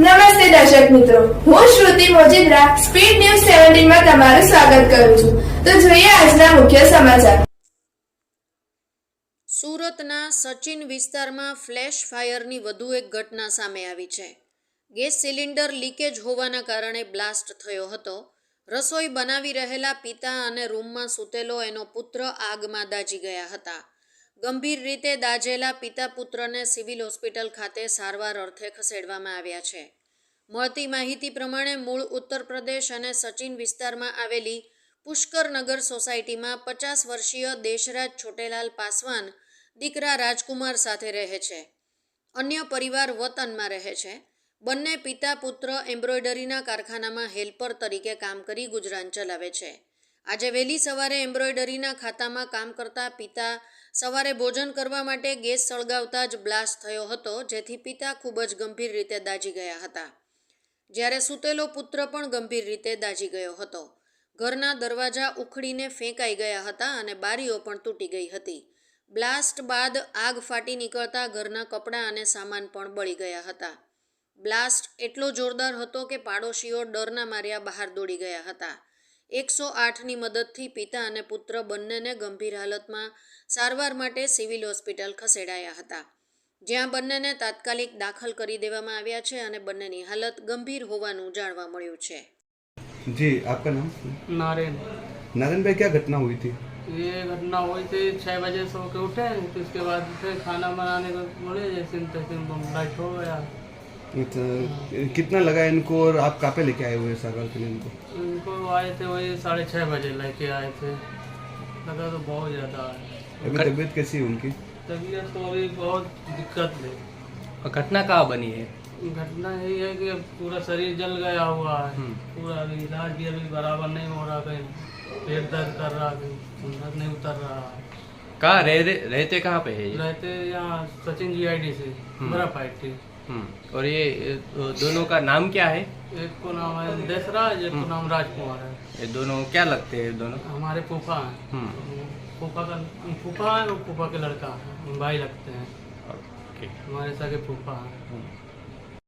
નમસ્તે દર્શક મિત્રો. હું શ્રુતિ મોજીદ્રા, સ્પીડ ન્યૂઝ સેવન્ટીનમાં તમારું સ્વાગત કરું છું. તો જોઈએ આજના મુખ્ય સમાચાર. સુરતના સચિન વિસ્તારમાં ફ્લેશ ફાયરની વધુ એક ઘટના સામે આવી છે. ગેસ સિલિન્ડર લીકેજ હોવાના કારણે બ્લાસ્ટ થયો હતો. રસોઈ બનાવી રહેલા પિતા અને રૂમમાં સૂતેલો એનો પુત્ર આગમાં દાજી ગયા હતા. ગંભીર રીતે દાઝેલા પિતા પુત્રને સિવિલ હોસ્પિટલ ખાતે સારવાર અર્થે ખસેડવામાં આવ્યા છે. મળતી માહિતી પ્રમાણે મૂળ ઉત્તર પ્રદેશ અને સચિન વિસ્તારમાં આવેલી પુષ્કરનગર સોસાયટીમાં પચાસ વર્ષીય દેશરાજ છોટેલાલ પાસવાન દીકરા રાજકુમાર સાથે રહે છે. અન્ય પરિવાર વતનમાં રહે છે. બંને પિતા પુત્ર એમ્બ્રોઇડરીના કારખાનામાં હેલ્પર તરીકે કામ કરી ગુજરાન ચલાવે છે. આજે વહેલી સવારે એમ્બ્રોઇડરીના ખાતામાં કામ કરતા પિતા સવારે ભોજન કરવા માટે ગેસ સળગાવતા જ બ્લાસ્ટ થયો હતો, જેથી પિતા ખૂબ જ ગંભીર રીતે દાજી ગયા હતા. જ્યારે સૂતેલો પુત્ર પણ ગંભીર રીતે દાજી ગયો હતો. ઘરના દરવાજા ઉખડીને ફેંકાઈ ગયા હતા અને બારીઓ પણ તૂટી ગઈ હતી. બ્લાસ્ટ બાદ આગ ફાટી નીકળતા ઘરના કપડાં અને સામાન પણ બળી ગયા હતા. બ્લાસ્ટ એટલો જોરદાર હતો કે પાડોશીઓ ડરના માર્યા બહાર દોડી ગયા હતા. એકસો આઠની મદદથી પિતા અને પુત્ર બંનેને ગંભીર હાલતમાં સારવાર માટે સિવિલ હોસ્પિટલ ખસેડાયા હતા જ્યાં બંનેને તાત્કાલિક દાખલ કરી દેવામાં આવ્યા છે અને બંનેની હાલત ગંભીર હોવાનું જાણવા મળ્યું છે जी आपका नाम नारायण नारायण भाई क्या घटना हुई थी ये घटना हुई थी छः बजे सो के उठे तो उसके बाद फिर खाना बनाने को बोले जैसे तैसे बम लाइट हो गया तो कितना लगा इनको और आप कहाँ पे लेके आए हुए सागर के लिए इनको? उनको आए थे वही साढ़े छः बजे लेके आए थे। लगा तो बहुत ज़्यादा है। अभी तबीयत कैसी है उनकी? तबीयत तो अभी बहुत दिक्कत है। और घटना कहाँ बनी है? घटना यही है कि अब पूरा शरीर जल गया हुआ है। हम्म। पूरा अभी इलाज भी अभी बराबर नहीं हो रहा कहीं। पेट दर्द कर रहा कहीं। खून नहीं उतर रहा है। कहाँ रह रहते कहाँ पे है रहते यहाँ सचिन जी आई डी से बर्फ़ आई थी। हम्म, और ये दोनों का नाम क्या है? एक को नाम है देशराज एक को नाम राजकुमार है। ये दोनों क्या लगते हैं दोनों? हमारे फूफा हैं। हम्म, फूफा का फूफा है और फूफा के लड़का है भाई लगते हैं। हमारे सगे फूफा हैं। हम्म।